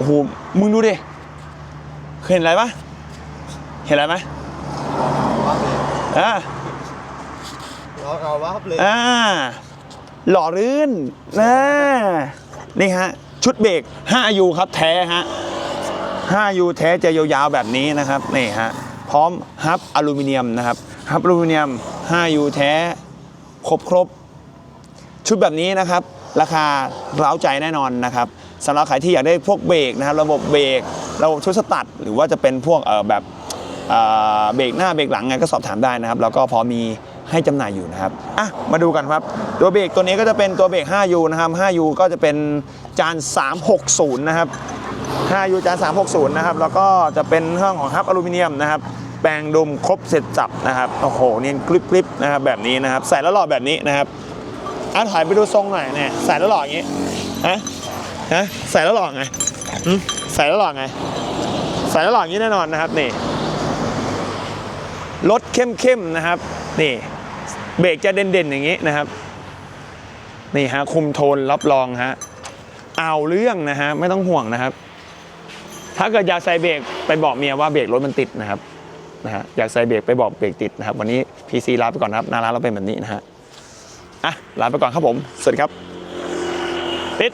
โอ้โห มึงดูดิเคยเห็นอะไรปะเห็นอะไรไหมวับเลยอ่าล้อเราวับเลยอ่า หล่อรื่นนะนี่ฮะ ชุดเบรก 5U ครับแท้ฮะ 5U แท้จะยาวๆแบบนี้นะครับ นี่ฮะ พร้อมฮับอลูมิเนียมนะครับ ฮับอลูมิเนียม 5U แท้ ครบครบชุดแบบนี้นะครับ ราคาเร้าใจแน่นอนนะครับสำหรับใครที่อยากได้พวกเบรกนะครับระบบเบรกระบบชุดสตัดหรือว่าจะเป็นพวกแบบเบรกหน้าเบรกหลังไงก็สอบถามได้นะครับ แล้วก็พอมีให้จำหน่ายอยู่นะครับอะมาดูกันครับ ตัวเบรกตัวนี้ก็จะเป็นตัวเบรก 5U นะครับ 5U ก็จะเป็นจาน 360 นะครับ 5U จาน 360 นะครับ แล้วก็จะเป็นเรื่องของฮับอลูมิเนียมนะครับ แปลงดมครบเสร็จจับนะครับ โอ้โห เนียนกริบๆนะครับแบบนี้นะครับ ใส่แล้วหล่อแบบนี้นะครับ อะถ่ายไปดูทรงหน่อยเนี่ยใส่แล้วหล่ออย่างงี้ฮะฮะใส่แล้วหล่อไงใส่แล้วหล่อไง ใส่แล้วหล่ออย่างนี้แน่นอนนะครับนี่รถเข้มๆนะครับ นี่เบรกจะเด่นๆอย่างนี้นะครับ นี่ฮะคุมโทนรับรองฮะเอาเรื่องนะฮะไม่ต้องห่วงนะครับ ถ้าเกิดอยากใส่เบรกไปบอกเมียว่าเบรกรถมันติดนะครับนะฮะอยากใส่เบรกไปบอกเบรกติดนะครับ วันนี้ PC ลาไปก่อนนะครับหนาร้านเราเป็นแบบนี้นะฮะ อะลาไปก่อนครับผม สวัสดีครับ ปิด